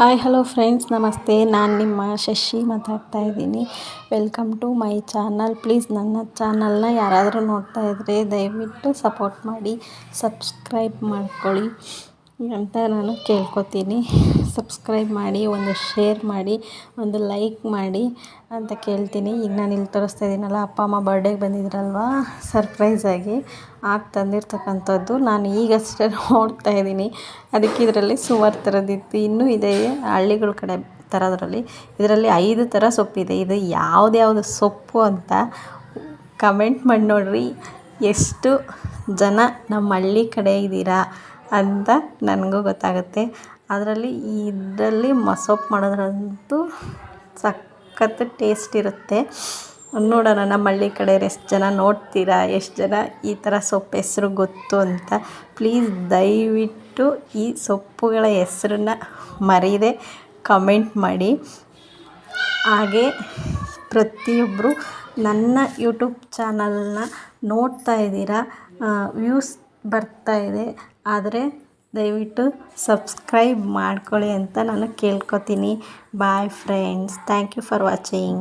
Hi hello friends ನಮಸ್ತೆ ನಾನು ನಿಮ್ಮ ಶಶಿ ಮಾತಾಡ್ತಾ ಇದ್ದೀನಿ. Welcome to my channel please ನನ್ನ ಚಾನಲ್ನ ಯಾರಾದರೂ ನೋಡ್ತಾ ಇದ್ದರೆ ದಯವಿಟ್ಟು ಸಪೋರ್ಟ್ ಮಾಡಿ ಸಬ್ಸ್ಕ್ರೈಬ್ ಮಾಡ್ಕೊಳ್ಳಿ. ಅಂತ ನಾನು ಕೇಳ್ಕೊತೀನಿ. ಸಬ್ಸ್ಕ್ರೈಬ್ ಮಾಡಿ, ಒಂದು ಶೇರ್ ಮಾಡಿ, ಒಂದು ಲೈಕ್ ಮಾಡಿ ಅಂತ ಕೇಳ್ತೀನಿ. ಈಗ ನಾನು ಇಲ್ಲಿ ತೋರಿಸ್ತಾ ಇದ್ದೀನಲ್ಲ, ಅಪ್ಪ, ಅಮ್ಮ ಬರ್ಡೇಗೆ ಬಂದಿದ್ರಲ್ವ? ಸರ್ಪ್ರೈಸಾಗಿ ಆಗ ತಂದಿರ್ತಕ್ಕಂಥದ್ದು. ನಾನು ಈಗಷ್ಟೇ ನೋಡ್ತಾ ಇದ್ದೀನಿ. ಅದಕ್ಕೆ ಇದರಲ್ಲಿ ಸುಮಾರು ಥರದ್ದಿತ್ತು ಇನ್ನೂ ಇದೆ ಹಳ್ಳಿಗಳ ಕಡೆ ಥರದ್ರಲ್ಲಿ ಇದರಲ್ಲಿ ಐದು ಥರ ಸೊಪ್ಪಿದೆ. ಇದು ಯಾವುದ್ಯಾವುದು ಸೊಪ್ಪು ಅಂತ ಕಮೆಂಟ್ ಮಾಡಿ ನೋಡ್ರಿ. ಎಷ್ಟು ಜನ ನಮ್ಮ ಹಳ್ಳಿ ಕಡೆ ಇದ್ದೀರಾ? ಅಂತ ನನಗೂ ಗೊತ್ತಾಗುತ್ತೆ. ಅದರಲ್ಲಿ ಇದರಲ್ಲಿ ಮಸೊಪ್ಪು ಮಾಡೋದ್ರಂತೂ ಸಖತ್ತು ಟೇಸ್ಟ್ ಇರುತ್ತೆ. ನೋಡೋಣ, ನಮ್ಮ ಹಳ್ಳಿ ಕಡೆಯವ್ರು ಎಷ್ಟು ಜನ ನೋಡ್ತೀರಾ, ಎಷ್ಟು ಜನ ಈ ಥರ ಸೊಪ್ಪು ಹೆಸ್ರು ಗೊತ್ತು ಅಂತ. ಪ್ಲೀಸ್ ದಯವಿಟ್ಟು ಈ ಸೊಪ್ಪುಗಳ ಹೆಸ್ರನ್ನ ಮರೀದೆ ಕಮೆಂಟ್ ಮಾಡಿ. ಹಾಗೆ ಪ್ರತಿಯೊಬ್ಬರು ನನ್ನ ಯೂಟ್ಯೂಬ್ ಚಾನಲ್ನ ನೋಡ್ತಾ ಇದ್ದೀರಾ ವ್ಯೂಸ್ ಬರ್ತಾ ಇದೆ. ಆದರೆ ದಯವಿಟ್ಟು ಸಬ್ಸ್ಕ್ರೈಬ್ ಮಾಡ್ಕೊಳ್ಳಿ ಅಂತ ನಾನು ಕೇಳ್ಕೊತೀನಿ. Bye friends thank you for watching